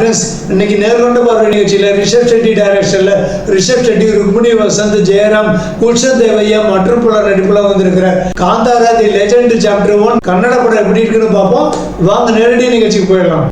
Hi friends இன்னைக்கு நேர்கொண்ட பார்வை நிகழ்ச்சியில் ரிஷப் செட்டி டைரக்ஷனில் ரிஷப் செட்டி ருக்மிணி வசந்த் ஜெயராம் குல்ஷன் தேவையா மற்றும் பல நடிப்புல வந்திருக்கிற Kantara the legend chapter one Kannada படம் எப்படி இருக்குன்னு பார்ப்போம். வாங்க நேரடி நிகழ்ச்சிக்கு போயிடலாம்.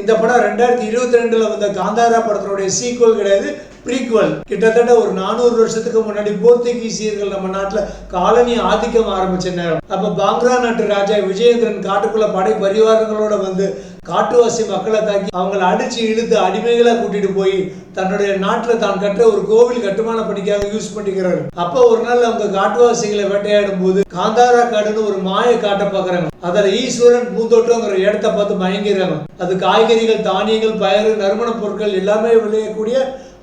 இந்த படம் ரெண்டாயிரத்தி இருபத்தி ரெண்டுல வந்த காந்தாரா படத்தினுடைய சீக்குவல் கிடையாது. ப்ரீக்குவல் கிட்டத்தட்ட ஒரு நானூறு வருஷத்துக்கு முன்னாடி போர்த்துகீசியர்கள் நம்ம நாட்டில் காலனி ஆதிக்கம் ஆரம்பிச்ச நேரம். அப்ப பாங்க்ரா நாட்டு ராஜா விஜயேந்திரன் காட்டுக்குள்ள படை பரிவாரங்களோட வந்து காட்டுவாசி மக்களை தாக்கி அவங்கள அடிச்சு இழுத்து அடிமைகளாக கூட்டிட்டு போய் தன்னுடைய நாட்டில் தான் கட்டுற ஒரு கோவில் கட்டுமான பணிக்காக யூஸ் பண்ணிக்கிறாரு. அப்ப ஒரு நாள் அவங்க காட்டுவாசிகளை வேட்டையாடும் போது காந்தாரா காடுன்னு ஒரு மாய காட்டை பாக்குறாங்க. அதில் ஈஸ்வரன் பூந்தோட்டங்கிற இடத்த பார்த்து மயங்கிறாங்க அது காய்கறிகள் தானியங்கள் பயறு நறுமணப் பொருட்கள் எல்லாமே விளையக்கூடிய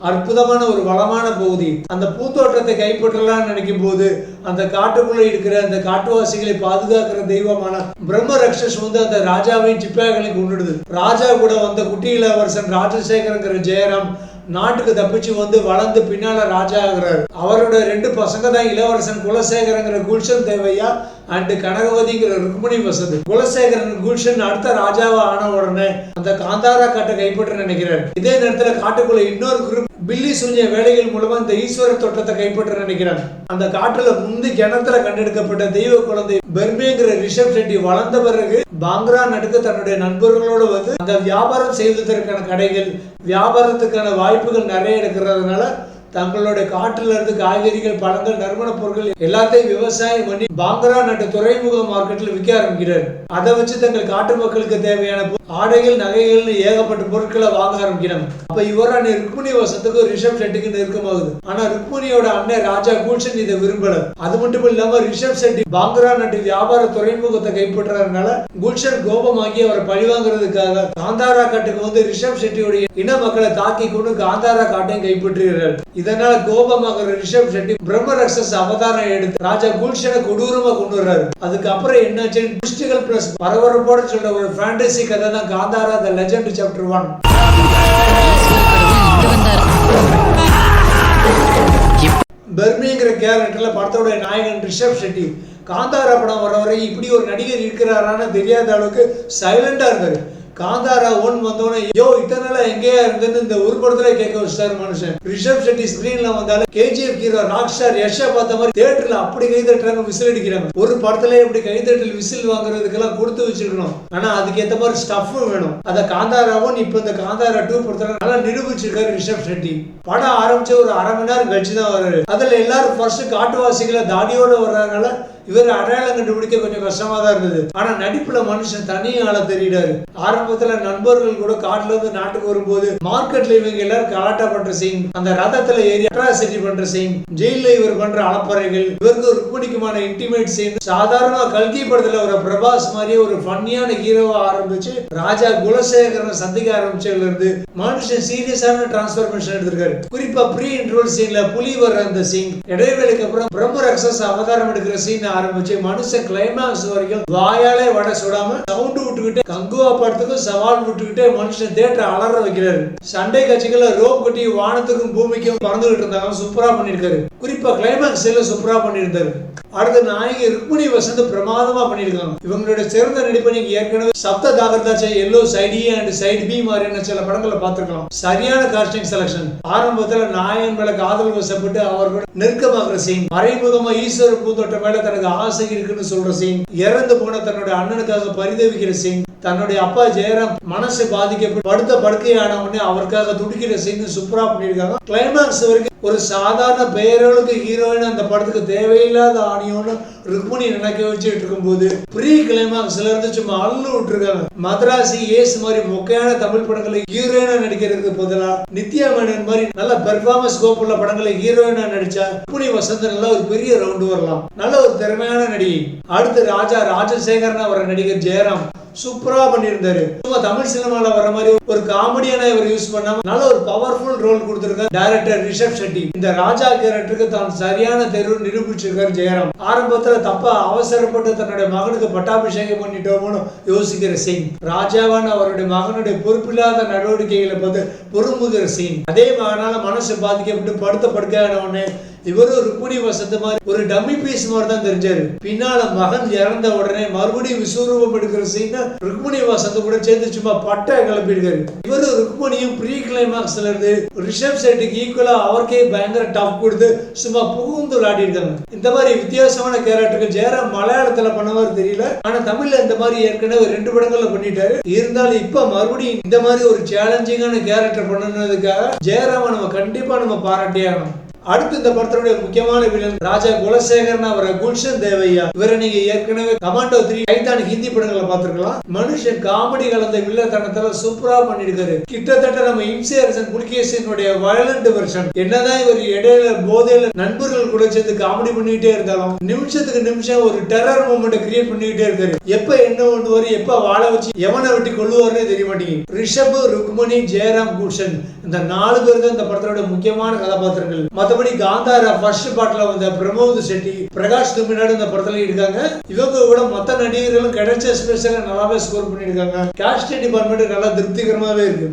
அற்புதமான ஒரு வளமான பகுதி. அந்த பூத்தோட்டத்தை கைப்பற்றலாம்னு நினைக்கும் போது அந்த காட்டுக்குள்ள இருக்கிற அந்த காட்டுவாசிகளை பாதுகாக்கிற தெய்வமான பிரம்ம ரக்ஷஸ் வந்து அந்த ராஜாவையும் சிப்பாய்களையும் கொண்டுடுது ராஜா கூட வந்த குட்டி இளவரசன் ராஜசேகரங்கிற ஜெயராம் நாட்டுக்கு தப்பிச்சு வந்து வளர்ந்து பின்னால ராஜா ஆகிறார். அவரோட ரெண்டு பசங்க தான் இளவரசன் குலசேகரங்கிற குல்ஷன் தேவையா அண்ட் கனகவதிங்கிற ருக்மணி வசதி. குலசேகரன் குல்ஷன் அடுத்த ராஜாவா ஆன உடனே அந்த காந்தாரா காட்டை கைப்பற்ற நினைக்கிறார். இதே நேரத்துல காட்டுக்குள்ள இன்னொரு குரூப் பில்லி சுஞ்ச வேலைகள் மூலமா இந்த ஈஸ்வர தோட்டத்தை கைப்பற்ற நினைக்கிறாங்க. அந்த காட்டுல முந்தி கிணத்துல கண்டெடுக்கப்பட்ட தெய்வ குழந்தை பெர்மேங்கிற ரிஷப் செட்டி வளர்ந்த பிறகு பாங்க்ரா நடுக்க தன்னுடைய நண்பர்களோடு வந்து அந்த வியாபாரம் செய்வதற்கான கடைகள் வியாபாரத்துக்கான வாய்ப்புகள் நிறைய இருக்கிறதுனால தங்களுடைய காட்டுல இருந்து காய்கறிகள் பழங்கள் நறுமணப் பொருட்கள் எல்லாத்தையும் விவசாயம் பண்ணி பாங்கரா நாட்டு துறைமுக மார்க்கெட்டில் விற்க ஆரம்பிக்கிறார். அதை வச்சு தங்கள் காட்டு மக்களுக்கு தேவையான ஆடைகள் நகைகள்னு ஏகப்பட்ட பொருட்களை வாங்க ஆரம்பிக்கிறாங்க. அப்ப இவரான ருக்மிணி வசத்துக்கு ரிஷப் செட்டிக்கு நெருக்கமாகுது ஆனா ருக்மிணியோட அண்ணன் ராஜா கூல்சன் இதை விரும்பல. அது மட்டும் இல்லாம ரிஷப் செட்டி பாங்கரா நாட்டு வியாபார துறைமுகத்தை கைப்பற்றுறதுனால குல்ஷன் கோபமாகி அவரை பழிவாங்கிறதுக்காக காந்தாரா காட்டுக்கு வந்து ரிஷப் செட்டியுடைய இன மக்களை தாக்கி கொண்டு காந்தாரா காட்டையும் கைப்பற்றுகிறார். இதனால கோபமாகிற ரிஷப் ஷெட்டி பிரம்ம ரக்ஷஸ் அவதாரம் எடுத்து ராஜா குல்ஷனை கொடூரமா கொண்டு வர்றாரு அதுக்கப்புறம் என்னாச்சுன்னு ட்விஸ்டுகள் பிளஸ் பரபரப்போட சொல்ற ஒரு ஃபேண்டசி கதை தான் Kantara the legend chapter one பெர்மிங்கிற கேரக்டர்ல படத்தோட நாயகன் ரிஷப் ஷெட்டி. காந்தாரா படம் வர வரை இப்படி ஒரு நடிகர் இருக்கிறாரான்னு தெரியாத அளவுக்கு சைலண்டா இருந்தாரு காந்தாரா ஒன் வந்தோடனே யோ இத்தனை நாள் எங்கேயா இருந்தது இந்த ஒரு படத்துல கேட்க வச்சிட்டாரு மனுஷன். ரிஷப் செட்டி ஸ்கிரீன்ல வந்தாலும் கேஜிஎஃப் ஹீரோ ராக் ஸ்டார் யஷா பார்த்த மாதிரி தேட்டர்ல அப்படி கை தட்டுறாங்க விசில் அடிக்கிறாங்க. ஒரு படத்துல இப்படி கைதட்டல் விசில் வாங்குறதுக்கெல்லாம் கொடுத்து வச்சிருக்கணும். ஆனா அதுக்கேத்த மாதிரி ஸ்டஃப்பும் வேணும். அத காந்தாராவும் இப்ப இந்த காந்தாரா டூ படத்துல நல்லா நிரூபிச்சிருக்காரு ரிஷப் செட்டி படம் ஆரம்பிச்ச ஒரு அரை மணி நேரம் கழிச்சு தான் வர்றாரு. அதுல எல்லாரும் ஃபர்ஸ்ட் காட்டுவாசிகளை தாடியோட வர்றதுனால இவர் அடையாளம் கண்டுபிடிக்க கொஞ்சம் கஷ்டமா தான் இருந்தது. ஆனால் நடிப்பில் மனுஷன் தனி ஆள தெரியிறாரு ஆரம்பத்தில் நண்பர்கள் கூட காட்டுல இருந்து நாட்டுக்கு வரும்போது மார்க்கெட்ல இவங்க எல்லாரும் கலாட்டா பண்ற சீன் அந்த ரதத்துல ஏறி அட்ராசிட்டி பண்ற சீன் ஜெயிலில் இவர் பண்ற அலப்பறைகள் இவருக்கு ஒரு ருக்மணிக்குமான இன்டிமேட் சீன் சாதாரண கல்கி படத்துல ஒரு பிரபாஸ் மாதிரியே ஒரு ஃபன்னியான ஹீரோவா ஆரம்பிச்சு ராஜா குலசேகரன் சந்திக்க ஆரம்பிச்சதுல இருந்து மனுஷன் சீரியஸான டிரான்ஸ்ஃபர்மேஷன் எடுத்திருக்காரு. குறிப்பா ப்ரீ இன்ட்ரோல் சீன்ல புலி வர்ற அந்த சீன் இடைவேளைக்கு அப்புறம் பிரம்ம ரக்ஷஸ் அவதாரம் எடுக்கிற சீன் ஆரம்பிச்சு மனுஷன் கிளைமாக்ஸ் வரைக்கும் வாயாலே வடை சுடாம சவுண்ட் விட்டுக்கிட்டே கங்குவா படத்துக்கும் சவால் விட்டுக்கிட்டே மனுஷன் தேட்டரை அலற வைக்கிறாரு. சண்டை காட்சிகளை ரோப் கட்டி வானத்துக்கும் பூமிக்கும் பறந்துகிட்டு இருந்தாங்க. சூப்பரா பண்ணியிருக்காரு. குறிப்பா கிளைமாக்ஸ் எல்லாம் சூப்பரா பண்ணியிருந்தாரு. அடுத்த நாயகி ருக்மிணி வசந்த் பிரமாதமா பண்ணியிருக்காங்க. இவங்களோட சிறந்த நடிப்பை நீங்க ஏற்கனவே Sapta Sagaradaache Ello side A and side B மாதிரியான சில படங்களை பார்த்துருக்கலாம். சரியான காஸ்டிங் செலக்ஷன் ஆரம்பத்துல நாயகன் மேல காதல் வசப்பட்டு அவர்களோட நெருக்கமாகிற சீன் மறைமுகமா ஈஸ்வர பூந்தோட்டம் மேல தனக்கு ஆசை இருக்குன்னு சொல்ற சீன் இறந்து போன தன்னுடைய அண்ணனுக்காக பரிதவிக்கிற சீன் தன்னுடைய அப்பா ஜெயராம் மனசு பாதிக்கப்பட்டு படுத்த படுக்கையான உடனே அவருக்காக துடிக்கிற சீன் சூப்பரா பண்ணியிருக்காங்க. கிளைமாக்ஸ் வரைக்கும் ஒரு சாதாரண பெயர்களுக்கு ஹீரோயின் அந்த படத்துக்கு தேவையில்லாத ஆணியோன்னு ருக்மிணி நினைக்க வச்சுட்டு இருக்கும்போது ப்ரீ கிளைமாக்ஸ்ல இருந்து சும்மா அள்ளு விட்டுருக்காங்க. மதராசி ஏஸ் மாதிரி மொக்கையான தமிழ் படங்களை ஹீரோயினா நடிக்கிறதுக்கு பதிலா நித்யா மேனன் மாதிரி நல்ல பெர்ஃபார்மன்ஸ் கோப் உள்ள படங்களை ஹீரோயினா நடிச்சா ருக்மிணி வசந்தன்ல நல்லா ஒரு பெரிய ரவுண்டு வரலாம். நல்ல ஒரு திறமையான நடிகை. அடுத்து ராஜா ராஜசேகரன் அவரை நடிகர் ஜெயராம். சூப்பரா பண்ணியிருந்தாரு. சும்மா தமிழ் சினிமால வர மாதிரி ஒரு காமெடியான இவர் யூஸ் பண்ணாம நல்ல ஒரு பவர்ஃபுல் ரோல் கொடுத்திருக்காரு டைரக்டர் ரிஷப் ஷெட்டி. இந்த ராஜா கேரக்டருக்கு தான் சரியான தெரு நிரூபிச்சிருக்காரு ஜெயராம். ஆரம்பத்துல தப்பா அவசரப்பட்டு தன்னுடைய மகனுக்கு பட்டாபிஷேகம் பண்ணிட்டோமோன்னு யோசிக்கிற சீன் ராஜாவான அவருடைய மகனுடைய பொறுப்பில்லாத நடவடிக்கைகளை பார்த்து பொறுமுகிற சீன் அதே மகனால மனசு பாதிக்கப்பட்டு படுத்த படுக்கையான உடனே இவரும் ருக்குணி வசந்த மாதிரி ஒரு டம்மி பீஸ் மாதிரி தான் தெரிஞ்சாரு. பின்னால மகன் இறந்த உடனே மறுபடியும் விஸ்வரூபம் எடுக்கிற சீன் ருக்மணி வசந்த கூட சேர்ந்து சும்மா பட்டை கிளப்பியிருக்காரு. இவரும் ருக்மணியும் ப்ரீ கிளைமாக்ஸ்ல இருந்து ரிஷப் செட்டுக்கு ஈக்குவலா அவருக்கே பயங்கர டஃப் கொடுத்து சும்மா புகுந்து விளையாடிருக்காங்க இந்த மாதிரி வித்தியாசமான கேரக்டருக்கு ஜெயராம் மலையாளத்துல பண்ணவர் தெரியல. ஆனா தமிழ்ல இந்த மாதிரி ஏற்கனவே ரெண்டு படங்கள்ல பண்ணிட்டாரு. இருந்தாலும் இப்ப மறுபடியும் இந்த மாதிரி ஒரு சேலஞ்சிங்கான கேரக்டர் பண்ணனதுக்காக ஜெயராம நம்ம கண்டிப்பா நம்ம பாராட்டியாகணும் அடுத்து இந்த படத்தினுடைய முக்கியமான வில்லன் ராஜா குலசேகரன் அவரை குல்ஷன் தேவையா? இவரை நீங்க ஏற்கனவே கமாண்டோ த்ரீ டைட்டான் ஹிந்தி படங்களை பார்த்துருக்கலாம். மனுஷன் காமெடி கலந்த வில்லத்தனத்துல சூப்பரா பண்ணிருக்காரு கிட்டத்தட்ட நம்ம இம்சை அரசன் புலிகேசனுடைய வயலண்ட் வெர்ஷன் என்னதான் இவர் இடையில போதையில நண்பர்கள் கூட சேர்ந்து காமெடி பண்ணிக்கிட்டே இருந்தாலும் நிமிஷத்துக்கு நிமிஷம் ஒரு டெரர் மூமெண்ட் கிரியேட் பண்ணிக்கிட்டே இருக்காரு. எப்ப என்ன ஒன்று வரும் எப்ப வாழ வச்சு எவனை வெட்டி கொள்ளுவார்னே தெரிய மாட்டேங்குது. ரிஷப் ருக்மணி ஜெயராம் குஷன் இந்த நாலு பேர் தான் இந்த படத்தோட முக்கியமான கதாபாத்திரங்கள். மத்தபடி காந்தாரா ஃபர்ஸ்ட் பாட்டில் வந்த பிரமோத் செட்டி பிரகாஷ் தும்பினாடு இந்த படத்துல இருக்காங்க. இவங்க விட மத்த நடிகர்களும் கிடைச்ச ஸ்பெஷலாக நல்லாவே ஸ்கோர் பண்ணியிருக்காங்க. காஸ்டிங் டிபார்ட்மெண்ட் நல்லா திருப்திகரமாவே இருக்கு.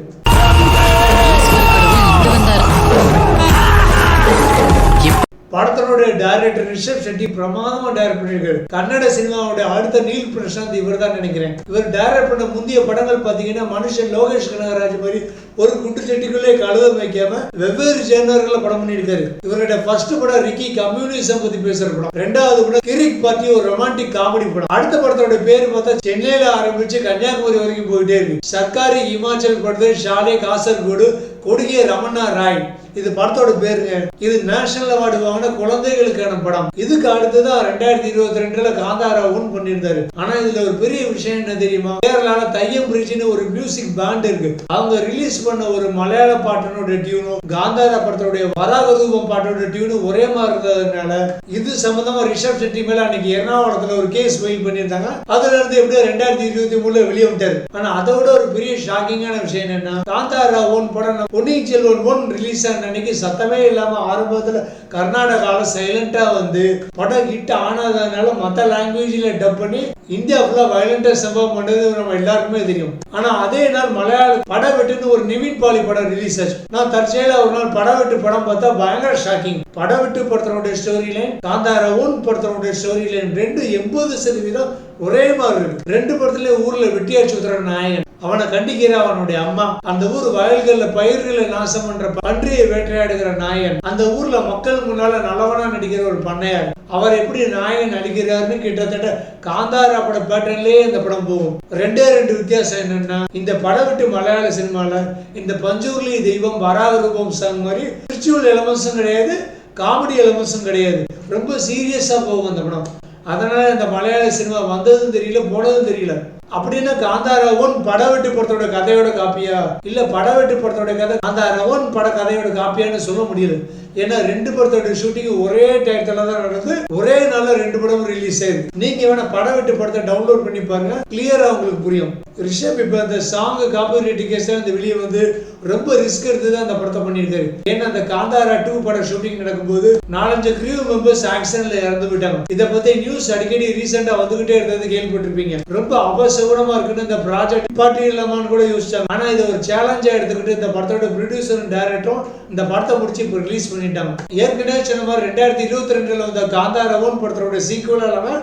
படத்தினுடைய டைரக்டர் ரிஷப் செட்டி பிரமாதமா டைரக்ட் பண்ணியிருக்காரு. கன்னட சினிமாவுடைய அடுத்த நீல் பிரசாந்த் இவர் தான் நினைக்கிறேன். இவர் டைரக்ட் பண்ண முந்தைய படங்கள் பார்த்தீங்கன்னா மனுஷன் லோகேஷ் கனகராஜ் மாதிரி ஒரு குண்டு செட்டிக்குள்ளே கழுதம் வைக்காம வெவ்வேறு ஜேர்னர்களை படம் பண்ணியிருக்காரு. இவருடைய ஃபர்ஸ்ட் படம் ரிக்கி கம்யூனிசம் பத்தி பேசுற படம். ரெண்டாவது படம் கிரிக் பத்தி ஒரு ரொமான்டிக் காமெடி படம். அடுத்த படத்தோட பேர் பார்த்தா சென்னையில ஆரம்பிச்சு கன்னியாகுமரி வரைக்கும் போயிட்டே இருக்கு. சர்க்காரி இமாச்சல் பிரதேஷ் ஷாலே காசர்கோடு கொடிய ரமணா ராய். இது படத்தோட பேருங்க. இது நேஷனல் அவார்டு வாங்கின குழந்தைகளுக்கான படம். இதுக்கு அடுத்ததான் ரெண்டாயிரத்தி இருபத்தி ரெண்டுல காந்தாரா ஓன் பண்ணியிருந்தாரு. ஆனா இதுல ஒரு பெரிய விஷயம் என்ன தெரியுமா? கேரளால தையம் பிரிட்ஜ்னு ஒரு மியூசிக் பேண்ட் இருக்கு. அவங்க ரிலீஸ் பண்ண ஒரு மலையாள பாட்டனோட டியூனும் காந்தாரா படத்தோடைய வராக ரூபம் பாட்டோட டியூனும் ஒரே மாதிரி இருந்ததுனால இது சம்பந்தமா ரிஷப் செட்டி மேல அன்னைக்கு எர்ணாகுளத்துல ஒரு கேஸ் ஃபைல் பண்ணியிருந்தாங்க. அதுல இருந்து எப்படியோ ரெண்டாயிரத்தி இருபத்தி மூணுல வெளியே விட்டாரு ஆனா அதோட ஒரு பெரிய ஷாக்கிங்கான விஷயம் என்னன்னா காந்தாரா ஒன் படம் பொன்னியின் செல்வன் ஒன் ரிலீஸ் ஆன அன்னைக்கு சத்தமே இல்லாமல் ஆரம்பத்தில் கர்நாடகாவில் சைலண்ட்டாக வந்து படம் ஹிட் ஆனதுனால மற்ற லாங்குவேஜில் டப் பண்ணி இந்தியா ஃபுல்லாக வயலண்டாக சம்பவம் பண்ணது நம்ம எல்லாருக்குமே தெரியும். ஆனால் அதே நாள் மலையாள படம் வெட்டுன்னு ஒரு நிவின் பாலி படம் ரிலீஸ் ஆச்சு. நான் தற்செயலா ஒரு நாள் படம் வெட்டு படம் பார்த்தா பயங்கர ஷாக்கிங் படம் வெட்டு படத்தினுடைய ஸ்டோரி லைன் காந்தாரா படுத்துறவுடைய படத்தினுடைய ஸ்டோரி லைன் ரெண்டு எண்பது சதவீதம் ஒரே மாதிரி இருக்கு. ரெண்டு படத்துலேயே ஊரில் வெட்டியாச்சு உத்தர நாயகன் அவனை கண்டிக்கிற அவனுடைய அம்மா அந்த ஊர் வயல்கள்ல பயிர்களை நாசம் பண்ற பன்றியை வேட்டையாடுகிற நாயன் அந்த ஊர்ல மக்கள் முன்னால நல்லவனா நடிக்கிற ஒரு பண்ணையார். அவர் எப்படி நாயன் நடிக்கிறாருன்னு கிட்டத்தட்ட காந்தாரா பட பேட்டர்ன்லயே இந்த படம் போகும். ரெண்டே ரெண்டு வித்தியாசம் என்னன்னா இந்த படம் விட்டு மலையாள சினிமால இந்த பஞ்சூர்லி தெய்வம் வராக ரூபம் சாங் மாதிரி ஸ்பிரிச்சுவல் எலமெண்ட்ஸும் கிடையாது காமெடி எலமெண்ட்ஸும் கிடையாது. ரொம்ப சீரியஸா போகும் அந்த படம். அதனால இந்த மலையாள சினிமா வந்ததும் தெரியல போனதும் தெரியல. அப்படின்னா காந்தாரவன் பட படவெட்டு படத்தோட கதையோட காப்பியா? இல்ல படவெட்டு படத்தோட கதை காந்தாரவன் பட கதையோட காப்பியான்னு சொல்ல முடியல. ஏன்னா ரெண்டு படத்தோட ஷூட்டிங் ஒரே டயத்துல தான் நடந்து ஒரே நாளில் ரெண்டு படமும் ரிலீஸ் ஆயிருக்கு. நீங்க வேணா விட்டு படத்தை டவுன்லோட் பண்ணி பாருங்க. கிளியரா உங்களுக்கு புரியும். ரிஷப் இப்ப அந்த சாங் காப்பிரைட் கேஸ் அந்த வெளியே வந்து ரொம்ப ரிஸ்க் எடுத்து தான் அந்த படத்தை பண்ணியிருக்காரு. ஏன்னா அந்த காந்தாரா டூ பட ஷூட்டிங் நடக்கும்போது நாலஞ்சு கிரியூ மெம்பர்ஸ் ஆக்சிடென்ட்ல இறந்து போயிட்டாங்க. இதை பத்தி நியூஸ் அடிக்கடி ரீசெண்டா வந்துகிட்டே இருந்தது கேள்விப்பட்டிருப்பீங்க. ரொம்ப அவசகுணமா இருக்குன்னு இந்த ப்ராஜெக்ட் பாட்டி இல்லாமான்னு கூட யோசிச்சாங்க. ஆனா இதை ஒரு சேலஞ்சா எடுத்துக்கிட்டு இந்த படத்தோட ப்ரொடியூசரும் டேரக்டரும் இந்த படத்தை முடிச்சு இப்போ ரிலீஸ் பண்ணிட்டாங்க ஏற்கனவே சொன்ன மாதிரி ரெண்டாயிரத்தி இருபத்தி ரெண்டுல வந்த காந்தாரவன் படத்தோட சீக்குவல் இல்லாம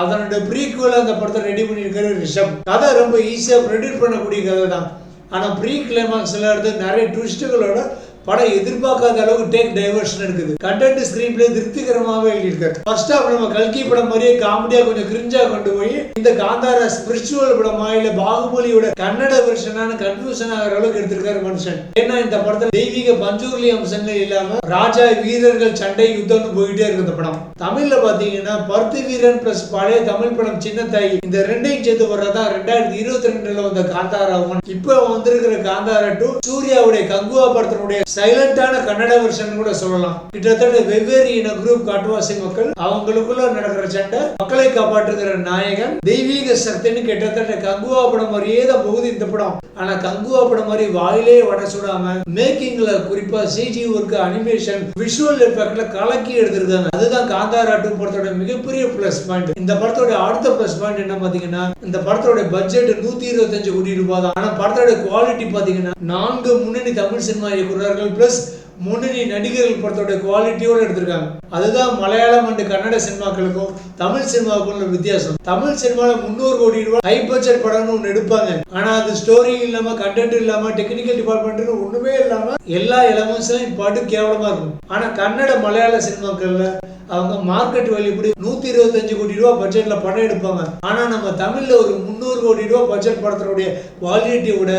அதனோட ப்ரீக்குவல் அந்த படத்தை ரெடி பண்ணியிருக்காரு ரிஷப். கதை ரொம்ப ஈஸியா ப்ரெடிக்ட் பண்ணக்கூடிய கதை தான் ஆனா ப்ரீ கிளைமாக்ஸ்ல இருந்து நிறைய ட்விஸ்ட்டுகளோட படம் எதிர்பார்க்காத அளவுக்கு டேக் டைவர்ஷன் இருக்குது கண்டென்ட் ஸ்கிரீன் பிளே திருப்திகரமாவே எழுதியிருக்காரு. ஃபர்ஸ்ட் ஆஃப் நம்ம கல்கி படம் மாதிரியே காமெடியா கொஞ்சம் கிரிஞ்சா கொண்டு போய் இந்த காந்தாரா ஸ்பிரிச்சுவல் படமா இல்ல பாகுபலியோட கன்னட வெர்ஷனான கன்ஃபியூஷன் ஆகிற அளவுக்கு எடுத்திருக்காரு மனுஷன். ஏன்னா இந்த படத்துல தெய்வீக பஞ்சூர்லி அம்சங்கள் இல்லாம ராஜா வீரர்கள் சண்டை யுத்தம்னு போயிட்டே இருக்கு இந்த படம். தமிழ்ல பாத்தீங்கன்னா பருத்தி வீரன் பிளஸ் பழைய தமிழ் படம் சின்ன தாய் இந்த ரெண்டையும் சேர்த்து வர்றதா ரெண்டாயிரத்தி இருபத்தி ரெண்டுல வந்த காந்தாரா ஒன் இப்போ வந்திருக்கிற காந்தாரா டூ சூர்யாவுடைய கங்குவா படத்தினுடைய சைலண்டான கன்னட வெர்ஷன் கூட சொல்லலாம். கிட்டத்தட்ட வெவ்வேறு இன குரூப் காட்டுவாசி மக்கள் அவங்களுக்குள்ள நடக்கிற சண்டை மக்களை காப்பாற்றுகிற நாயகன் தெய்வீக சக்தின்னு கிட்டத்தட்ட கங்குவா படம் மாதிரியே தான் போகுது இந்த படம். ஆனா கங்குவா படம் மாதிரி வாயிலே வட சுடாம மேக்கிங்ல குறிப்பா சிஜி ஒர்க் அனிமேஷன் விஷுவல் எஃபெக்ட்ல கலக்கி எடுத்திருக்காங்க. அதுதான் காந்தாரா டூ படத்தோட மிகப்பெரிய பிளஸ் பாயிண்ட் இந்த படத்தோட அடுத்த பிளஸ் பாயிண்ட் என்ன பாத்தீங்கன்னா இந்த படத்தோட பட்ஜெட் நூத்தி இருபத்தஞ்சு கோடி ரூபாய் தான். ஆனா படத்தோட குவாலிட்டி பாத்தீங்கன்னா நான்கு முன்னணி தமிழ் சினிமா இயக்குநர்கள் ப்ளஸ் முன்னணி நடிகர்கள் படத்தோட குவாலிட்டியோட எடுத்திருக்காங்க. அதுதான் மலையாளம் அண்ட் கன்னட சினிமாக்களுக்கும் தமிழ் சினிமாவுக்கும் உள்ள வித்தியாசம். தமிழ் சினிமாவில் முந்நூறு கோடி ரூபாய் ஹை பட்ஜெட் படம்னு ஒன்று எடுப்பாங்க. ஆனால் அது ஸ்டோரி இல்லாமல் கண்டென்ட் இல்லாமல் டெக்னிக்கல் டிபார்ட்மெண்ட்னு ஒன்றுமே இல்லாமல் எல்லா எலமெண்ட்ஸ்லையும் பாட்டு கேவலமாக இருக்கும். ஆனால் கன்னட மலையாள சினிமாக்களில் அவங்க மார்க்கெட் வேல்யூ இப்படி நூத்தி இருபத்தஞ்சு கோடி ரூபா பட்ஜெட்ல படம் எடுப்பாங்க. ஆனா நம்ம தமிழ்ல ஒரு முந்நூறு கோடி ரூபா பட்ஜெட் படத்தினுடைய குவாலிட்டியோட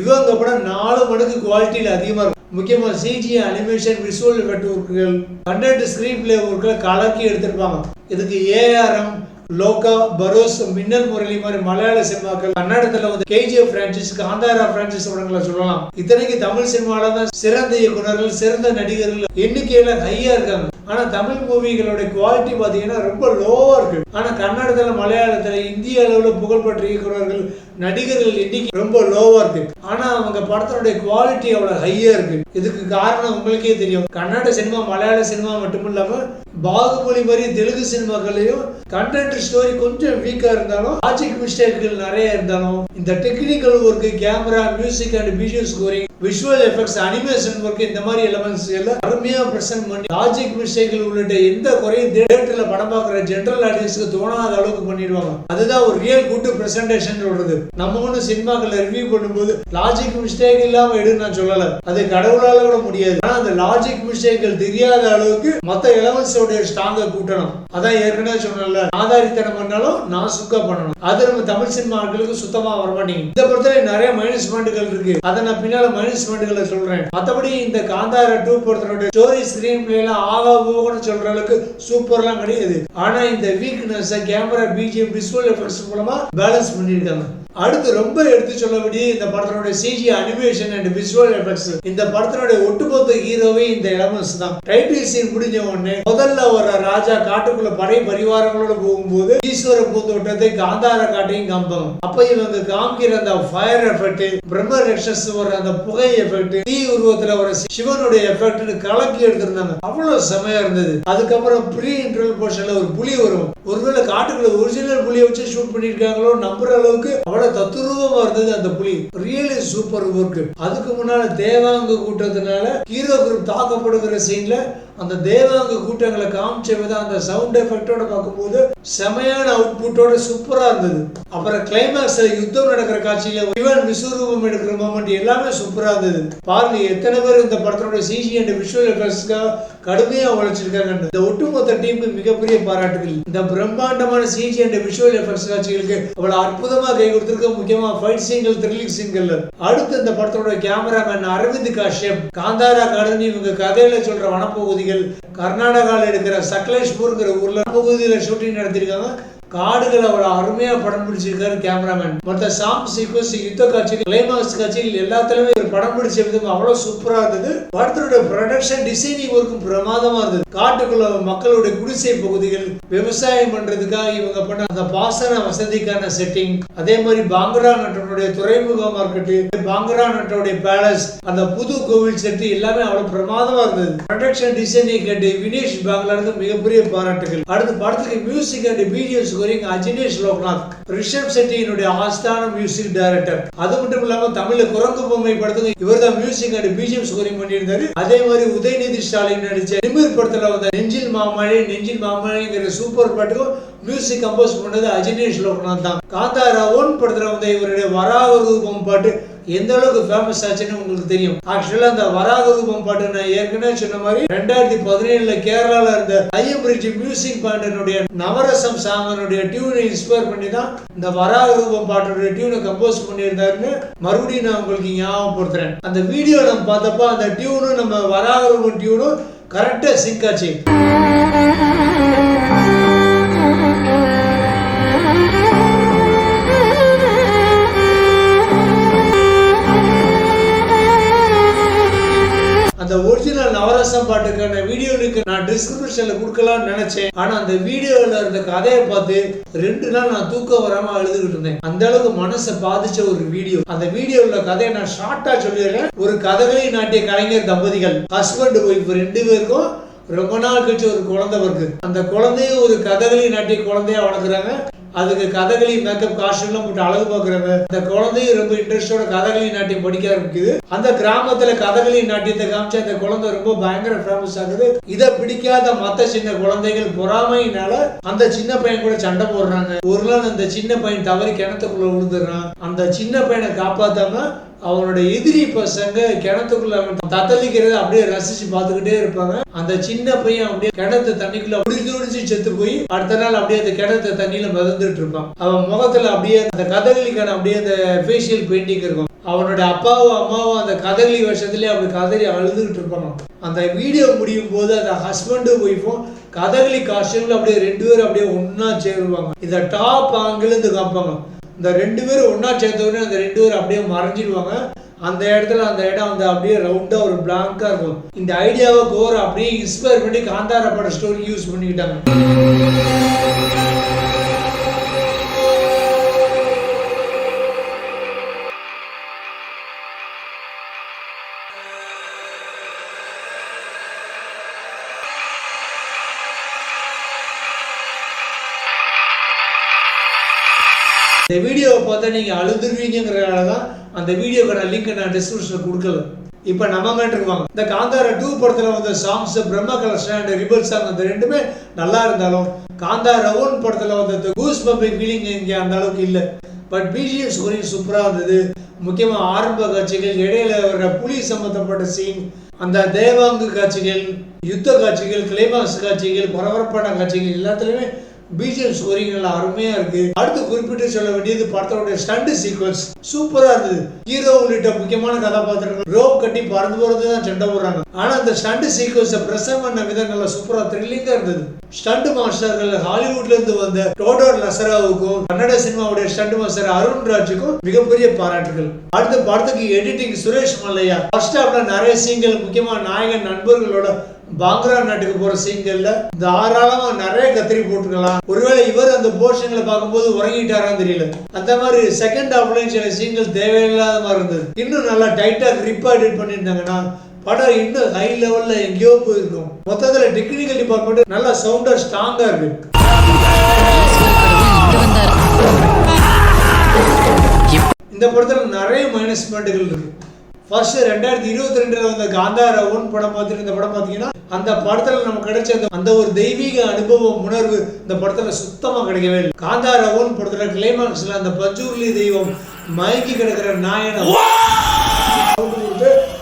இவங்க படம் நாலு மடங்கு குவாலிட்டியில அதிகமா இருக்கும். முக்கியமாக சிஜி அனிமேஷன் விசுவல் எஃபெக்ட் ஒர்க்குகள் கண்டென்ட் ஸ்கிரீன் பிளே ஒர்க்கில் கலக்கி எடுத்திருப்பாங்க. இதுக்கு ஏஆர்எம் லோகா பரோஸ் மின்னல் முரளி மாதிரி மலையாள சினிமாக்கள் கன்னடத்துல வந்து கேஜிஎஃப் பிரான்சிஸ் காந்தாரா பிரான்சிஸ் படங்களை சொல்லலாம். இத்தனைக்கு தமிழ் சினிமால தான் சிறந்த இயக்குனர்கள் சிறந்த நடிகர்கள் எண்ணிக்கையில ஹையா இருக்காங்க. ஆனா தமிழ் மூவிகளோட குவாலிட்டி பாத்தீங்கன்னா ரொம்ப லோவா இருக்கு ஆனா கன்னட அளவில் புகழ்பெற்ற இயக்குனர்கள் நடிகர்கள் எண்ணிக்கை ரொம்ப லோவா இருக்கு ஆனா அவங்க படத்தினுடைய குவாலிட்டி அவ்வளவு ஹையா இருக்கு. இதுக்கு காரணம் உங்களுக்கே தெரியும். கன்னட சினிமா மலையாள சினிமா மட்டும் இல்லாமல் பாகுபலி மாதிரி தெலுங்கு சினிமாக்கள்லயும் கண்டென்ட் ஸ்டோரி கொஞ்சம் வீக்கா இருந்தாலும் லாஜிக் மிஸ்டேக்குகள் நிறைய இருந்தாலும் இந்த technical work camera music and video scoring visual effects animation work இந்த மாதிரி எலமெண்ட்ஸ் எல்லாம் அருமையா பிரசன்ட் பண்ணி லாஜிக் மிஸ்டேக்குகள் உள்ளிட்ட எந்த குறையும் தியேட்டர்ல படம் பார்க்குற ஜென்ரல் ஆடியன்ஸ்க்கு தோணாத அளவுக்கு பண்ணிடுவாங்க. அதுதான் ஒரு ரியல் குட் பிரசன்டேஷன் சொல்றது. நம்ம ஒன்று சினிமாக்களை ரிவ்யூ பண்ணும்போது லாஜிக் மிஸ்டேக் இல்லாம எடுன்னு நான் சொல்லல. அது கடவுளால கூட முடியாது. ஆனா அந்த லாஜிக் மிஸ்டேக்கள் தெரியாத அளவுக்கு மத்த எலமெண்ட்ஸோட ஸ்ட்ராங்கா கூட்டணும். அதான் ஏற்கனவே சொன்னல ஆதாரித்தனம் பண்ணாலும் நான் சுக்கா பண்ணணும். அது நம்ம தமிழ் சினிமா சுத்தமாக வரமாட்டேங்குது. இதை பொறுத்தவரை நிறைய மைனஸ் பாயிண்ட்கள் இருக்கு. அதை நான் பின்னால் மைனஸ் பாயிண்ட்களை சொல்றேன். மற்றபடி இந்த காந்தாரா டூ பொறுத்தவரை ஸ்டோரி ஸ்க்ரீன் பிளேலாம் எல்லாம் ஆகா போகணும்னு சொல்கிற அளவுக்கு சூப்பர்லாம் கிடையாது. ஆனால் இந்த வீக்னஸை கேமரா பிஜிஎம் விசுவல் எஃபெக்ட்ஸ் மூலமாக பேலன்ஸ் பண்ணியிருக்காங்க. அடுத்து ரொம்ப எடுத்து சொல்ல இந்த படத்தினுடைய CG animation and visual effects இந்த படத்தினுடைய ஒட்டுமொத்த ஹீரோவே இந்த எலமெண்ட்ஸ் தான். டைட்டில் சீன் முடிஞ்ச உடனே முதல்ல வர ராஜா காட்டுக்குள்ள படை பரிவாரங்களோட போகும்போது ஈஸ்வர பூந்தோட்டத்தை காந்தார காட்டையும் காமிப்பாங்க அப்ப இவங்க காமிக்கிற அந்த ஃபயர் எஃபெக்ட் பிரம்ம ரக்ஷஸ் வர அந்த புகை எஃபெக்ட் தீ உருவத்துல வர சிவனுடைய எஃபெக்ட்னு கலக்கி எடுத்திருந்தாங்க. அவ்வளவு செமையா இருந்தது. அதுக்கப்புறம் ப்ரீ இன்டர்வல் போர்ஷன்ல ஒரு புலி வரும். ஒருவேளை காட்டுக்குள்ள ஒரிஜினல் புலியை வச்சு ஷூட் பண்ணிருக்காங்களோ நம்புற அளவுக்கு அவ்வளவு தத்துரூபமா இருந்தது அந்த புலி. ரியலி சூப்பர் ஒர்க் அதுக்கு முன்னால தேவாங்க கூட்டத்தினால ஹீரோ குரூப் தாக்கப்படுகிற சீன்ல அந்த தேவாங்க கூட்டங்களை காமிச்ச விதம் அந்த சவுண்ட் எஃபெக்டோட பார்க்கும்போது செமையான அவுட்புட்டோட சூப்பரா இருந்தது. அப்புறம் கிளைமேக்ஸ் யுத்தம் நடக்கிற காட்சியில இவன் விஸ்வரூபம் எடுக்கிற மூமெண்ட் எல்லாமே சூப்பரா இருந்தது. பாருங்க எத்தனை பேர் இந்த படத்தோட சிஜி அண்ட் விஷுவல் எஃபெக்ட்ஸ்க்காக கடுமையா உழைச்சிருக்காங்க. இந்த ஒட்டுமொத்த டீமுக்கு மிகப்பெரிய பாராட்டுகள். இந்த பிரம்மாண்டமான சிஜி அண்ட் விஷுவல் எஃபெக்ட்ஸ் காட்சிகளுக்கு அவ்வளவு அற்புதமா கை கொடுத்து இருக்க முக்கியமா ஃபைட் சீன்கள் த்ரில்லிங் சீன்கள் அடுத்து இந்த படத்தோட கேமராமேன் அரவிந்த் காஷ்யப் காந்தாரா காடுன்னு இவங்க கதையில சொல்ற வனப்பகுதிகள் கர்நாடகாவில் இருக்கிற சக்லேஷ்பூர்ங்கிற ஊர்ல பகுதியில ஷூட்டிங் நடத்திருக்காங்க காடுகளை அவ்வளோ அருமையாக படம் பிடிச்சிருக்காரு கேமராமேன். மற்ற சாங் சீக்வன்ஸ் யுத்த காட்சிகள் கிளைமாக்ஸ் காட்சிகள் எல்லாத்துலயுமே ஒரு படம் பிடிச்ச விதம் அவ்வளோ சூப்பராக இருந்தது. படத்தோட ப்ரொடக்ஷன் டிசைனிங் ஒர்க்கும் பிரமாதமா இருந்தது. காட்டுக்குள்ள மக்களுடைய குடிசை பகுதிகள் விவசாயம் பண்றதுக்காக இவங்க பண்ண அந்த பாசன வசதிக்கான செட்டிங் அதே மாதிரி பாங்கரா நட்டனுடைய துறைமுக மார்க்கெட்டு பாங்கரா நட்டனுடைய பேலஸ் அந்த புது கோவில் செட்டு எல்லாமே அவ்வளவு பிரமாதமா இருந்தது. ப்ரொடக்ஷன் டிசைனிங் கேட்டு வினேஷ் பாங்கலா இருந்து மிகப்பெரிய பாராட்டுகள். அடுத்து படத்துக்கு music and videos scoring Ajaneesh Loknath Rishab செட்டியினுடைய ஆஸ்தான மியூசிக் டைரக்டர் அது மட்டும் இல்லாம தமிழ்ல குரங்கு பொம்மை படத்துக்கு இவர் தான் மியூசிக் அண்ட் பிஜிஎம் ஸ்கோரிங் பண்ணியிருந்தாரு. அதே மாதிரி உதயநிதி ஸ்டாலின் நடிச்ச நிமிர் படத்துல வந்த நெஞ்சில் மாமழை நெஞ்சில் மாமழைங்கிற சூப்பர் பாட்டுக்கும் மியூசிக் கம்போஸ் பண்ணது அஜினேஷ் லோக்நாத் தான். காந்தாரா ஓன் படத்துல வந்த இவருடைய வராக ரூபம் பாட்டு எந்த அளவுக்கு ஃபேமஸ் ஆச்சுன்னு உங்களுக்கு தெரியும். ஆக்சுவலா அந்த வராக ரூபம் பாட்டு நான் ஏற்கனவே சொன்ன மாதிரி ரெண்டாயிரத்தி பதினேழுல கேரளால இருந்த ஐயம்பிரிட்ஜ் மியூசிக் பாண்டனுடைய நவரசம் சாங்கனுடைய டியூனை இன்ஸ்பயர் பண்ணி தான் இந்த வராக ரூபம் பாட்டுடைய டியூனை கம்போஸ் பண்ணியிருந்தாருன்னு மறுபடியும் நான் உங்களுக்கு ஞாபகப்படுத்துறேன். அந்த வீடியோ நம்ம பார்த்தப்ப அந்த டியூனும் நம்ம வராக ரூபம் டியூனும் கரெக்டாக சிங்க் ஆச்சு. அந்த ஒரிஜினல் நவரசம் பாட்டுக்கான வீடியோனுக்கு நான் டிஸ்கிரிப்ஷனில் கொடுக்கலாம்னு நினச்சேன். ஆனால் அந்த வீடியோவில் இருந்த கதையை பார்த்து ரெண்டு நாள் நான் தூக்கம் வராமல் அழுதுகிட்டு இருந்தேன். அந்த அளவுக்கு மனசை பாதிச்ச ஒரு வீடியோ அந்த வீடியோவில் கதையை நான் ஷார்ட்டாக சொல்லிடுறேன். ஒரு கதகளி நாட்டிய கலைஞர் தம்பதிகள் ஹஸ்பண்ட் ஒய்ஃப் ரெண்டு பேருக்கும் ரொம்ப நாள் கழிச்சு ஒரு குழந்தை வருது அந்த குழந்தைய ஒரு கதகளி நாட்டிய குழந்தையா வளர்க்குறாங்க. அதுக்கு கதகளி மேக்கப் காஸ்டியூம்லாம் போட்டு அழகு பார்க்குறாங்க அந்த குழந்தையும் ரொம்ப இன்ட்ரெஸ்டோட கதகளி நாட்டியம் படிக்க ஆரம்பிக்குது. அந்த கிராமத்துல கதகளி நாட்டியத்தை காமிச்சு அந்த குழந்தை ரொம்ப பயங்கர ஃபேமஸ் ஆகுது. இதை பிடிக்காத மத்த சின்ன குழந்தைகள் பொறாமையினால அந்த சின்ன பையன் கூட சண்டை போடுறாங்க. ஒரு நாள் அந்த சின்ன பையன் தவறி கிணத்துக்குள்ள விழுந்துடுறான். அந்த சின்ன பையனை காப்பாத்தாம அவனோட எதிரி பசங்க கிணத்துக்குள்ள தத்தளிக்கிறத அப்படியே ரசிச்சு பார்த்துக்கிட்டே இருப்பாங்க. அந்த சின்ன பையன் அப்படியே கிணத்து தண்ணிக்குள்ள உடிச்சு உடிச்சு செத்து போய் அடுத்த நாள் அப்படியே அந்த கிணத்து தண்ணியில மிதந்துட்டு இருப்பான். அவன் முகத்துல அப்படியே அந்த கதகளிக்கான அப்படியே அந்த ஃபேஷியல் பெயிண்டிங் இருக்கும். அவனோட அப்பாவும் அம்மாவும் அந்த கதகளி வருஷத்துலேயே அப்படி கதறி அழுதுகிட்டு இருப்பாங்க. அந்த வீடியோ முடியும் போது அந்த ஹஸ்பண்டும் ஒய்ஃபும் கதகளி காஸ்டியூம்ல அப்படியே ரெண்டு பேரும் அப்படியே ஒன்னா சேருவாங்க. இந்த டாப் ஆங்கிள் காப்பாங்க. இந்த ரெண்டு பேரும் ஒன்றா சேர்ந்த உடனே அந்த ரெண்டு பேரும் அப்படியே மறைஞ்சிடுவாங்க அந்த இடத்துல அந்த இடம் வந்து அப்படியே ரவுண்டாக ஒரு பிளாங்காக இருக்கும். இந்த ஐடியாவை கோர் அப்படியே இன்ஸ்பயர் பண்ணி காந்தாரப்பட ஸ்டோரி யூஸ் பண்ணிக்கிட்டாங்க. இந்த வீடியோவை பார்த்தா நீங்கள் அழுதுருவீங்கிறனால தான் அந்த வீடியோக்கான லிங்க் நான் டிஸ்கிரிப்ஷனில் கொடுக்கல. இப்போ நம்ம கேட்டுருவாங்க இந்த காந்தாரா டூ படத்தில் வந்த சாங்ஸ் பிரம்ம கலர்ஷன் அண்ட் ரிபல் சாங் அந்த ரெண்டுமே நல்லா இருந்தாலும் காந்தாரா ஒன் படத்தில் வந்த கூஸ் பம்பிங் ஃபீலிங் இங்கே அந்த அளவுக்கு இல்லை. பட் பிஜிஎம் ஸ்கோரிங் சூப்பராக இருந்தது. முக்கியமாக ஆரம்ப காட்சிகள் இடையில வர்ற புலி சம்பந்தப்பட்ட சீன் அந்த தேவாங்கு காட்சிகள் யுத்த காட்சிகள் கிளைமாக்ஸ் காட்சிகள் பரபரப்பான காட்சிகள் எல்லாத்துலேயுமே பீஜன் ஸ்கோரிங் நல்லா அருமையா இருக்கு. அடுத்து குறிப்பிட்டு சொல்ல வேண்டியது படத்தோட ஸ்டண்ட் சீக்வன்ஸ் சூப்பரா இருந்தது. ஹீரோ உள்ளிட்ட முக்கியமான கதாபாத்திரங்கள் ரோப் கட்டி பறந்து போறது தான் சண்டை போடுறாங்க. ஆனா அந்த ஸ்டண்ட் சீக்வன்ஸை பிரசன்ட் பண்ண விதம் நல்லா சூப்பரா த்ரில்லிங்கா இருந்தது. ஸ்டண்ட் மாஸ்டர்கள் ஹாலிவுட்ல இருந்து வந்த டோடோர் லசராவுக்கும் கன்னட சினிமாவுடைய ஸ்டண்ட் மாஸ்டர் அருண் ராஜுக்கும் மிகப்பெரிய பாராட்டுகள். அடுத்த படத்துக்கு எடிட்டிங் சுரேஷ் மல்லையா. ஃபர்ஸ்ட் ஹாஃப்ல நிறைய சீன்கள் முக்கியமா நாயகன் நண்பர்களோட பாங்கரா நாட்டுக்கு போற சீன்கள்ல தாராளமா நிறைய கத்திரி போட்டுக்கலாம் ஒருவேளை இவர் அந்த போர்ஷன்களை பார்க்கும்போது உறங்கிட்டாரான்னு தெரியல. அந்த மாதிரி செகண்ட் ஹாஃப்லயும் சில சீன்கள் தேவையில்லாத மாதிரி இருந்தது. இன்னும் நல்லா டைட்டா கிரிப்பா எடிட் பண்ணியிருந்தாங்கன்னா படம் இன்னும் ஹை லெவல்ல எங்கேயோ போயிருக்கும். மொத்தத்துல டெக்னிக்கல் டிபார்ட்மெண்ட் நல்லா சவுண்டா ஸ்ட்ராங்கா இருக்கு. இந்த படத்துல நிறைய மைனஸ் பாயிண்ட்கள் இருக்கு. ஃபர்ஸ்ட் ரெண்டாயிரத்தி இருபத்தி ரெண்டுல வந்த காந்தாரா ஒன் படம் பார்த்துட்டு இந்த படம் பார்த்தீங்கன்னா அந்த படத்துல நமக்கு கிடைச்ச அந்த அந்த ஒரு தெய்வீக அனுபவம் உணர்வு இந்த படத்துல சுத்தமா கிடைக்கவே இல்லை. காந்தாரா ஒன் படத்துல கிளைமாக்ஸ்ல அந்த பஞ்சூர்லி தெய்வம் மயங்கி கிடக்கிற நாயனை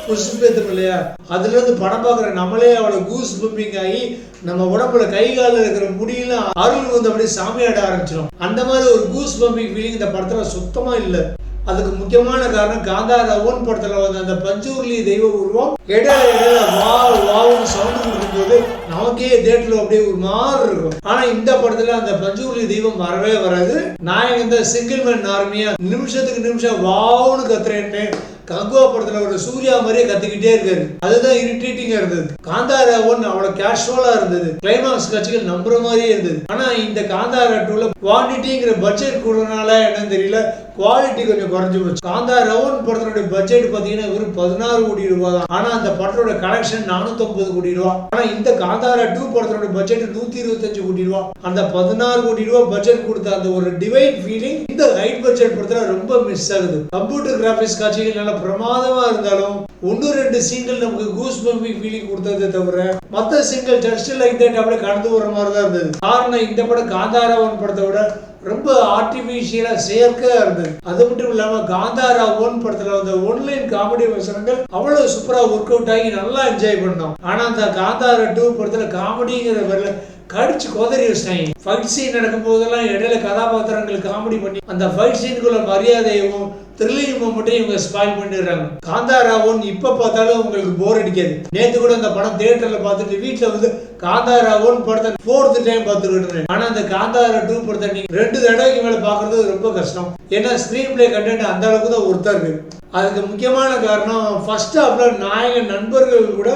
புஷ்பேத்தம் இல்லையா? அதுல இருந்து படம் பார்க்குற நம்மளே அவளை கூஸ் பம்பிங் ஆகி நம்ம உடம்புல கை காலில் இருக்கிற முடியெல்லாம் அருள் வந்து அப்படியே சாமியாட ஆரம்பிச்சிடும் அந்த மாதிரி ஒரு கூஸ் பம்பிங் ஃபீலிங் இந்த படத்துல சுத்தமா இல்லை. அதுக்கு முக்கியமான காரணம் காந்தாரா ஓன் படத்தில் வந்த அந்த பஞ்சூர்லி தெய்வ உருவம். இடையில இடையில வாவ் வாவ்னு சவுண்ட் கொடுக்கும்போது நமக்கே தேட்டரில் அப்படியே ஒரு மாதிரி இருக்கும். ஆனா இந்த படத்துல அந்த பஞ்சூர்லி தெய்வம் வரவே வராது. நாயகன் இந்த சிங்கிள் மேன் ஆர்மியா நிமிஷத்துக்கு நிமிஷம் வாவ்னு கத்துறேன்னு கங்குவா படத்துல ஒரு சூர்யா மாதிரியே கத்திக்கிட்டே இருக்காரு. அதுதான் இரிட்டேட்டிங்கா இருந்தது. காந்தாரா ஒன் அவ்வளவு கேஷுவலா இருந்தது. கிளைமாக்ஸ் காட்சிகள் நம்புற மாதிரியே இருந்தது. ஆனா இந்த காந்தாரா டூல குவான்டிட்டிங்கிற பட்ஜெட் கூடனால என்னன்னு தெரியல. குவாலிட்டி கொஞ்சம் குறைஞ்சி போச்சு. காந்தா ரவுன் படத்தினுடைய பட்ஜெட் பார்த்தீங்கன்னா வெறும் பதினாறு கோடி ரூபாய் தான். ஆனால் அந்த படத்தோட கலெக்ஷன் நானூத்தி கோடி ரூபாய். ஆனால் இந்த காந்தாரா டூ படத்தினுடைய பட்ஜெட் நூத்தி இருபத்தஞ்சு கோடி ரூபாய். அந்த பதினாறு கோடி ரூபாய் பட்ஜெட் கொடுத்த அந்த ஒரு டிவைட் ஃபீலிங் இந்த ஹைட் பட்ஜெட் படத்துல ரொம்ப மிஸ் ஆகுது. கம்ப்யூட்டர் கிராபிக்ஸ் காட்சிகள் நல்ல பிரமாதமா இருந்தாலும் ஒன்று ரெண்டு சீன்கள் நமக்கு கூஸ் பம்பி ஃபீலிங் கொடுத்ததை தவிர மற்ற சீன்கள் ஜஸ்ட் லைக் தட் அப்படியே கடந்து வர மாதிரி தான் இருந்தது. காரணம் இந்த படம் காந்தாரா ஒன் படத்தை விட ரொம்ப ஆர்டிபிஷியலா செயற்கையா இருந்தது. அது மட்டும் இல்லாம காந்தாரா ஓன் படத்துல வந்த ஒன்லைன் காமெடி வசனங்கள் அவ்வளவு சூப்பரா ஒர்க் அவுட் ஆகி நல்லா என்ஜாய் பண்ணோம். ஆனா அந்த காந்தாரா டூ படத்துல காமெடிங்கிற பேர்ல கடிச்சு கொதறி வச்சிட்டாங்க. ஃபைட் சீன் நடக்கும் போதெல்லாம் இடையில கதாபாத்திரங்கள் காமெடி பண்ணி அந்த ஃபைட் சீனுக்குள்ள மரியாதையும் த்ரில்லிங் மட்டும் இவங்க ஸ்பாயில் பண்ணிடுறாங்க. காந்தாராவும் இப்போ பார்த்தாலும் உங்களுக்கு போர் அடிக்காது. நேற்று கூட அந்த படம் தியேட்டரில் பார்த்துட்டு வீட்டில் வந்து காந்தாரா ஒன் படத்தை ஃபோர்த் டைம் பார்த்துருக்கேன். ஆனால் ஆனா அந்த காந்தாரா டூ படத்தை நீங்க ரெண்டு தடவைக்கு மேல பாக்குறது ரொம்ப கஷ்டம். ஏன்னா ஸ்க்ரீன் பிளே கண்டென்ட் அந்த அளவுக்கு தான் ஒருத்தர் இருக்கு அதுக்கு முக்கியமான காரணம் ஃபர்ஸ்ட் ஹாஃப்ல நாயகன் நண்பர்கள் கூட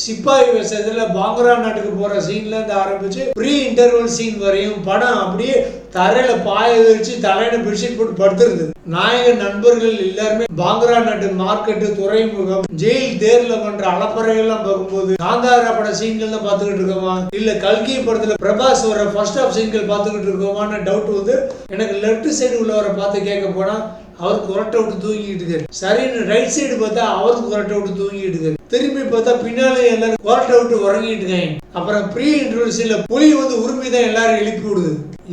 சிப்பாய் வேஷத்துல பாங்கரா நாட்டுக்கு போகிற சீன்லேருந்து ஆரம்பித்து ப்ரீ இன்டர்வல் சீன் வரையும் படம் அப்படியே தரையில் பாய விரிச்சு தலையில பெட்ஷீட் போட்டு படுத்துருது நாயக நண்பர்கள் எல்லாருமே பாங்கரா நாட்டு மார்க்கெட்டு துறைமுகம் ஜெயில் தேர்ல பண்ற அலப்பறைகள்லாம் பார்க்கும்போது காந்தாரா பட சீன்கள் தான் பார்த்துக்கிட்டு இருக்கோமா? இல்ல கல்கி படத்துல பிரபாஸ் வர ஃபர்ஸ்ட் ஆஃப் சீன்கள் பார்த்துக்கிட்டு இருக்கோமான்னு டவுட் வந்து எனக்கு லெஃப்ட் சைடு உள்ளவரை பார்த்து கேட்க போனா அவர் குரட்டை விட்டு தூங்கிட்டு இருக்காரு. சரின்னு ரைட் சைடு பார்த்தா அவருக்கு குரட்டை விட்டு தூங்கிட்டு இருக்காரு. திரும்பி பார்த்தா பின்னாலே எல்லாரும் குரட்டை விட்டு உறங்கிட்டு இருக்காங்க. அப்புறம் ப்ரீ இன்ட்ரோல்ஸ்ல புலி வந்து உரிமை தான் எல்லாரும் எழுப்பி விடுது.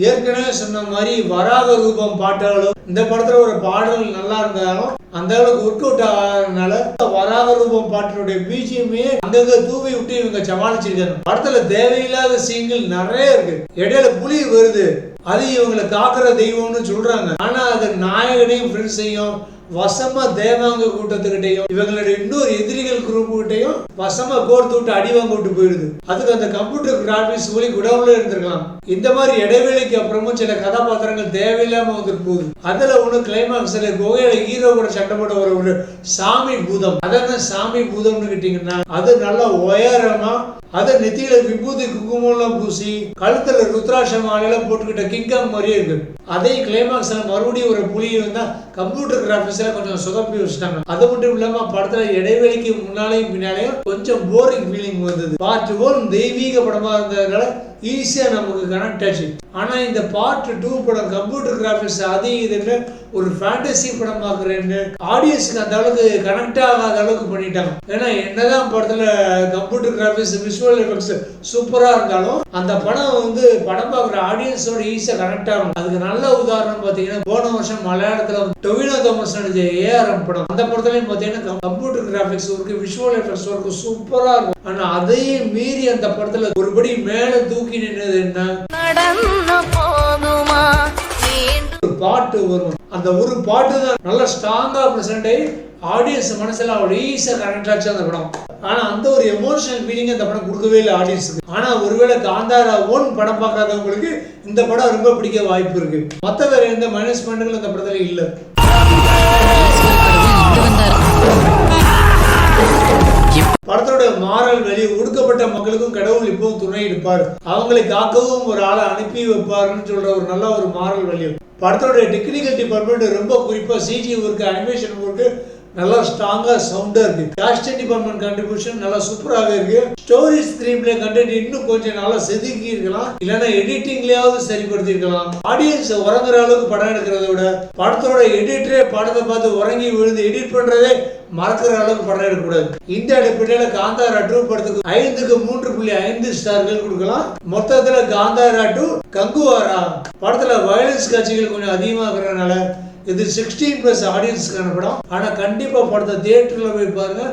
ஏற்கனவே சொன்ன மாதிரி வராக ரூபம் பாட்டாலும் இந்த படத்துல ஒரு பாடல் நல்லா இருந்தாலும் அந்த அளவுக்கு ஒர்க் அவுட் ஆகிறதுனால வராக ரூபம் பாட்டினுடைய பிஜிஎம்மே அங்கங்க தூவி விட்டு இவங்க சமாளிச்சிருக்காங்க. படத்துல தேவையில்லாத சீன்கள் நிறைய இருக்கு. இடையில புலி வருது. அது இவங்களை காக்கிற தெய்வம்னு சொல்றாங்க. ஆனா அது நாயகனையும் ஃப்ரெண்ட்ஸையும் வசமா தேவாங்க கூட்டத்துக்கிட்டையும் இவங்களோட இன்னொரு எதிரிகள் குரூப் கிட்டையும் வசமா கோர்த்து விட்டு அடி வாங்க விட்டு போயிடுது. அதுக்கு அந்த கம்ப்யூட்டர் கிராபிக்ஸ் மூலி குடவுல இருந்திருக்கலாம். இந்த மாதிரி இடைவேளைக்கு அப்புறமும் சில கதாபாத்திரங்கள் தேவையில்லாம வந்துட்டு போகுது. அதுல ஒண்ணு கிளைமாக்ஸ்ல கோகையில ஹீரோ கூட சண்டை போட வர ஒரு சாமி பூதம். அதான் சாமி பூதம்னு கிட்டீங்கன்னா அது நல்லா உயரமா அதை நெத்தியில விபூதி குங்குமம்லாம் பூசி கழுத்துல ருத்ராட்ச மாலையெல்லாம் போட்டுக்கிட்ட கிங்காங் மாதிரியே இருக்கு. அதே கிளைமாக்ஸ்ல மறுபடியும் ஒரு புலி வந்தா கம்ப்யூட்டர் மனசுல கொஞ்சம் சுதப்பி வச்சுட்டாங்க. அது மட்டும் இல்லாம படத்துல இடைவெளிக்கு முன்னாலேயும் பின்னாலேயும் கொஞ்சம் போரிங் ஃபீலிங் வந்தது. பார்ட் ஒன் தெய்வீக படமா இருந்ததுனால ஈஸியாக நமக்கு கனெக்ட் ஆச்சு. ஆனால் இந்த பார்ட் டூ படம் கம்ப்யூட்டர் கிராஃபிக்ஸ் அதையும் இதுன்னு ஒரு ஃபேண்டசி படம் பார்க்குறேன்னு ஆடியன்ஸுக்கு அந்த அளவுக்கு கனெக்ட் ஆகாத அளவுக்கு பண்ணிட்டாங்க. ஏன்னா என்னதான் படத்தில் கம்ப்யூட்டர் கிராஃபிக்ஸ் விஷுவல் எஃபெக்ட்ஸ் சூப்பராக இருந்தாலும் அந்த படம் வந்து படம் பார்க்குற ஆடியன்ஸோட ஈஸியாக கனெக்ட் ஆகும். அதுக்கு நல்ல உதாரணம் பார்த்தீங்கன்னா போன வருஷம் மலையாளத்தில் டொவினோ தோமஸ் நடிச்ச ஏஆர்எம் படம். அந்த படத்துலையும் பார்த்தீங்கன்னா computer graphics work visual effects work சூப்பராக இருக்கும். ஆனா அதையும் மீறி அந்த படத்துல ஒருபடி மேல தூக்கி நின்னது என்ன? ஒரு பாட்டு வரும். அந்த ஒரு பாட்டு தான் நல்ல ஸ்ட்ராங்கா பிரசன்ட் ஆகி ஆடியன்ஸ் மனசுல அவ்வளோ ஈஸியாக கனெக்ட் ஆச்சு அந்த படம். ஆனா அந்த ஒரு எமோஷனல் ஃபீலிங் அந்த படம் கொடுக்கவே இல்லை ஆடியன்ஸுக்கு ஆனா ஒருவேளை காந்தாரா ஒன் படம் பார்க்காதவங்களுக்கு இந்த படம் ரொம்ப பிடிக்க வாய்ப்பு இருக்கு. மத்த வேற எந்த மைனஸ் பாயிண்ட்களும் இந்த படத்துல இல்ல. படத்தோட மாறல் வழி ஒடுக்கப்பட்ட மக்களுக்கும் கடவுள் இப்பவும் துணை இருப்பார். அவங்களை காக்கவும் ஒரு ஆளை அனுப்பி வைப்பாருன்னு சொல்ற ஒரு நல்ல ஒரு மாறல் வழி. படத்தோட டெக்னிக்கல் டிபார்ட்மெண்ட் ரொம்ப குறிப்பா சிஜி ஒர்க்கு அனிமேஷன் ஒர்க்கு நல்லா ஸ்ட்ராங்காக சவுண்டாக இருக்குது காஸ்டியூம் டிபார்ட்மெண்ட் கண்ட்ரிபியூஷன் நல்லா சூப்பராகவே இருக்கு. ஸ்டோரி ஸ்க்ரீன் பிளே கண்டென்ட் இன்னும் கொஞ்சம் நல்லா செதுக்கி இருக்கலாம் இல்லைன்னா எடிட்டிங்லேயாவது சரிப்படுத்தி இருக்கலாம் ஆடியன்ஸ் உறங்குற அளவுக்கு படம் எடுக்கிறத விட படத்தோட எடிட்டரே படத்தை பார்த்து உறங்கி விழுந்து எடிட் பண்ணுறதே மறக்கிற அளவுக்கு படம் எடுக்கக்கூடாது. இந்த அடிப்படையில் காந்தாரா டூ படத்துக்கு ஐந்துக்கு மூன்று புள்ளி ஐந்து ஸ்டார்கள் கொடுக்கலாம். மொத்தத்தில் காந்தாரா டூ கங்குவாரா. படத்தில் வயலன்ஸ் காட்சிகள் கொஞ்சம் அதிகமாக இருக்கிறதுனால இது சிக்ஸ்டீன் ப்ளஸ் ஆடியன்ஸ்க்கான படம். ஆனால் கண்டிப்பாக படத்தை தேட்டரில் போய் பாருங்க.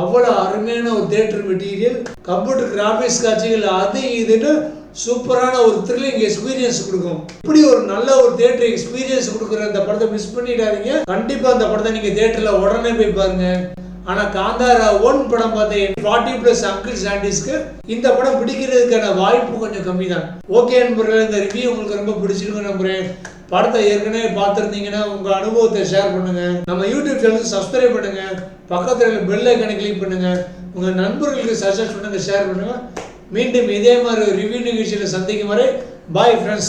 அவ்வளோ அருமையான ஒரு தியேட்டர் மெட்டீரியல் கம்ப்யூட்டர் கிராஃபிக்ஸ் காட்சிகள் அது இதுன்னு சூப்பரான ஒரு த்ரில்லிங் எக்ஸ்பீரியன்ஸ் கொடுக்கும். இப்படி ஒரு நல்ல ஒரு தியேட்டர் எக்ஸ்பீரியன்ஸ் கொடுக்குற அந்த படத்தை மிஸ் பண்ணிடாதீங்க. கண்டிப்பாக அந்த படத்தை நீங்கள் தேட்டரில் உடனே போய் பாருங்க. ஆனால் காந்தாரா ஒன் படம் பார்த்தேன். ஃபார்ட்டி ப்ளஸ் அங்கிள் சாண்டிஸ்க்கு இந்த படம் பிடிக்கிறதுக்கான வாய்ப்பு கொஞ்சம் கம்மி தான் ஓகே நண்பர்களே இந்த ரிவ்யூ உங்களுக்கு ரொம்ப பிடிச்சிருக்குன்னு நம்புறேன். படத்தை ஏற்கனவே பார்த்துருந்தீங்கன்னா உங்க அனுபவத்தை ஷேர் பண்ணுங்க. நம்ம யூடியூப் சேனலுக்கு சப்ஸ்கிரைப் பண்ணுங்க. பக்கத்தில் பெல் ஐக்கனை கிளிக் பண்ணுங்க. உங்க நண்பர்களுக்கு சஜஸ்ட் பண்ணுங்கள் ஷேர் பண்ணுங்க. மீண்டும் இதே மாதிரி ரிவ்யூ நிகழ்ச்சியில் சந்திக்கும் வரை பாய் ஃப்ரெண்ட்ஸ்